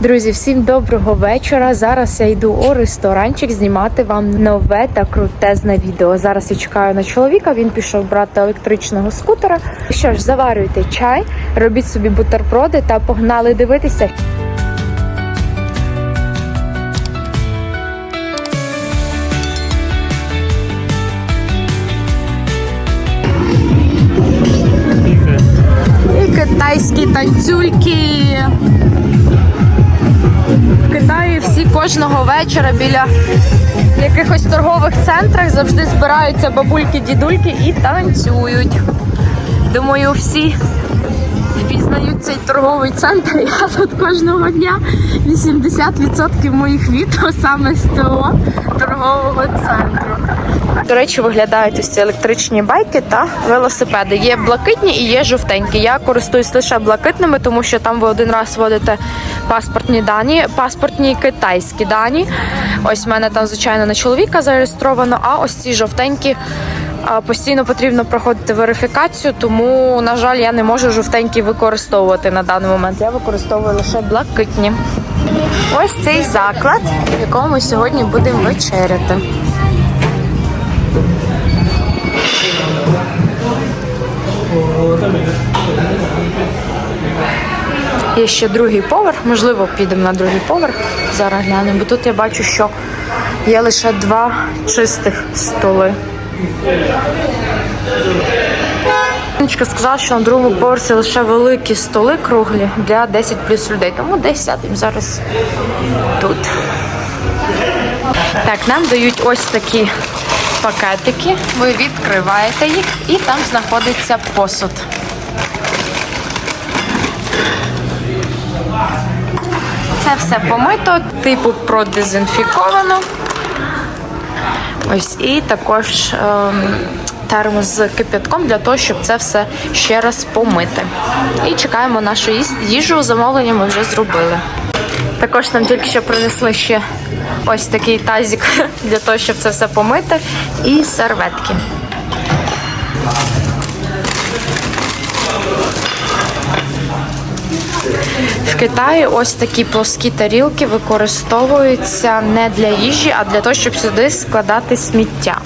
Друзі, всім доброго вечора. Зараз я йду у ресторанчик знімати вам нове та крутезне відео. Зараз я чекаю на чоловіка. Він пішов брати електричного скутера. Що ж, заварюйте чай, робіть собі бутерброди та погнали дивитися. І китайські танцюльки. В Китаї всі кожного вечора біля якихось торгових центрах завжди збираються бабульки, дідульки і танцюють. Думаю, всі впізнають цей торговий центр. Я тут кожного дня 80% моїх відео саме з цього торгового центру. До речі, виглядають ось ці електричні байки та велосипеди. Є блакитні і є жовтенькі. Я користуюсь лише блакитними, тому що там ви один раз вводите паспортні дані, паспортні китайські дані. Ось в мене там, звичайно, на чоловіка зареєстровано, а ось ці жовтенькі. Постійно потрібно проходити верифікацію, тому, на жаль, я не можу жовтенькі використовувати на даний момент. Я використовую лише блакитні. Ось цей заклад, в якому ми сьогодні будемо вечеряти. Є ще другий поверх, можливо, підемо на другий поверх. Зараз глянемо, бо тут я бачу, що є лише два чистих столи. Жіночка сказала, що на другому поверсі лише великі столи круглі для 10 плюс людей. Тому десь сядемо зараз тут. Так, нам дають ось такі пакетики. Ви відкриваєте їх і там знаходиться посуд. Це все помито, типу продезінфіковано. Ось і також ем, термос з кипятком для того, щоб це все ще раз помити. І чекаємо нашу їжу. Замовлення ми вже зробили. Також нам тільки що принесли ще ось такий тазик для того, щоб це все помити, і серветки. В Китаї ось такі плоскі тарілки використовуються не для їжі, а для того, щоб сюди складати сміття.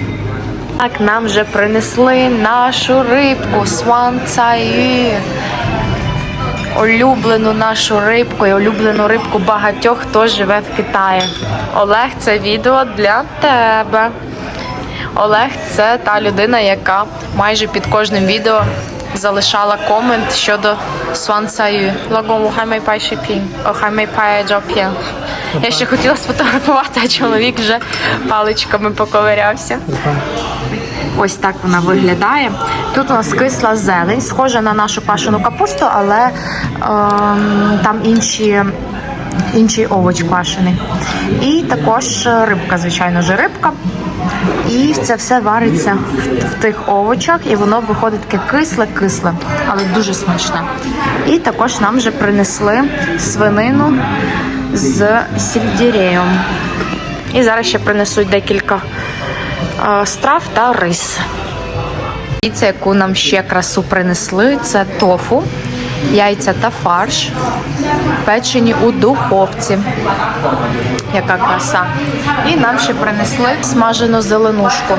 Так, нам вже принесли нашу рибку сван цаю. Улюблену нашу рибку і улюблену рибку багатьох, хто живе в Китаї. Олег, це відео для тебе. Олег це та людина, яка майже під кожним відео залишала комент щодо Сван Цаю. Лагому хаймей пай шипін, о хаймей пай джоп'є. Я ще хотіла сфотографувати, а чоловік вже паличками поковирявся. Ось так вона виглядає. Тут у нас кисла зелень, схожа на нашу пашену капусту, але ем, там інші. Інший овоч квашений. І також рибка, звичайно ж, рибка. І це все вариться в, тих овочах, і воно виходить таке кисле-кисле, але дуже смачне. І також нам вже принесли свинину з сельдереєм. І зараз ще принесуть декілька е, страв та рис. Дивіться, яку нам ще красу принесли. Це тофу, яйця та фарш, печені у духовці. Яка краса. І нам ще принесли смажену зеленушку.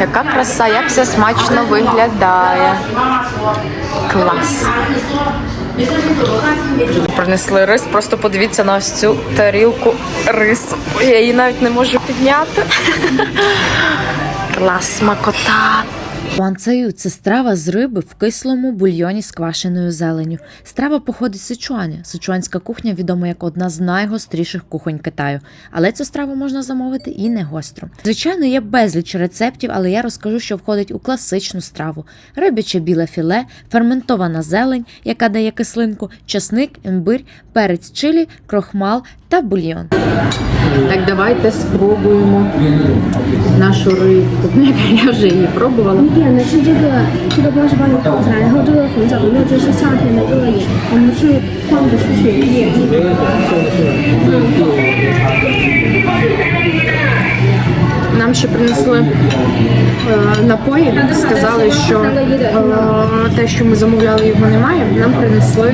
Яка краса, як все смачно виглядає. Клас. Принесли рис, просто подивіться на ось цю тарілку рису. Я її навіть не можу підняти. Клас, смакота. Ванцею це страва з риби в кислому бульйоні з квашеною зеленю. Страва походить з Сичуаня. Сичуанська кухня відома як одна з найгостріших кухонь Китаю, але цю страву можна замовити і не гостро. Звичайно, є безліч рецептів, але я розкажу, що входить у класичну страву: рибяче біле філе, ферментована зелень, яка дає кислинку, часник, імбирь, перець чилі, крохмал та бульйон. Так, давайте спробуємо нашу рибку. Я вже її пробувала. 点的是这个这个标是帮你烤出来，然后这个红枣肉就是夏天的恶饮，我们是放的是雪叶。 Нам ще принесли е, напої, сказали, що е, те, що ми замовляли, його немає. Нам принесли.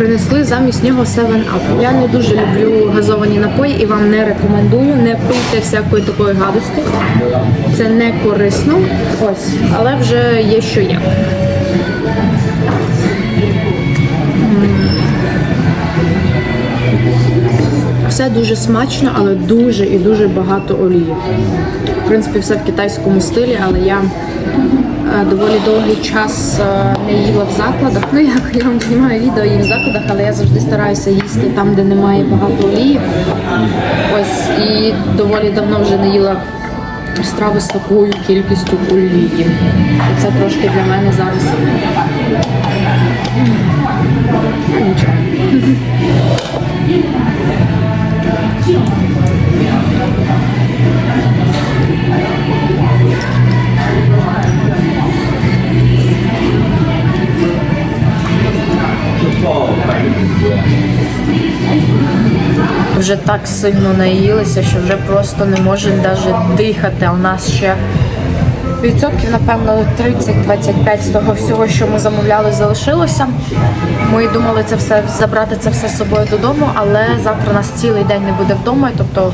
Принесли замість нього 7-Up. Я не дуже люблю газовані напої і вам не рекомендую. Не пийте всякої такої гадості. Це не корисно. Ось, але вже є що є. Все дуже смачно, але дуже і дуже багато олії. В принципі, все в китайському стилі, але я доволі довгий час е, не їла в закладах. Ну як я вам знімаю відео і в закладах, але я завжди стараюся їсти там, де немає багато олії. Ось і доволі давно вже не їла страви з такою кількістю олії. Це трошки для мене зараз. ну, Нічого. Вже так сильно наїлися, що вже просто не можемо навіть дихати. У нас ще відсотків, напевно, 30-25 з того всього, що ми замовляли, залишилося. Ми думали це все забрати це все з собою додому, але завтра нас цілий день не буде вдома, тобто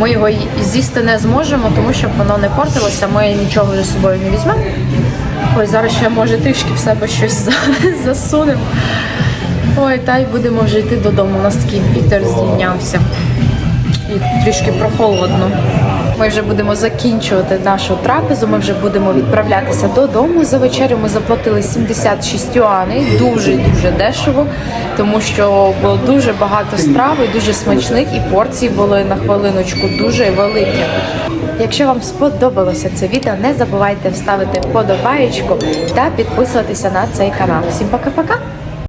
ми його з'їсти не зможемо, тому щоб воно не портилося. Ми нічого з собою не візьмемо. Ой, зараз ще може трішки в себе щось за- засунемо. Ой, та й будемо вже йти додому. У нас такий вітер здійнявся. І трішки прохолодно. Ми вже будемо закінчувати нашу трапезу. Ми вже будемо відправлятися додому. За вечерю ми заплатили 76 юаней, дуже дуже дешево, тому що було дуже багато страв і дуже смачних, і порції були на хвилиночку дуже великі. Якщо вам сподобалося це відео, не забувайте вставити вподобаєчку та підписуватися на цей канал. Всім пока-пока!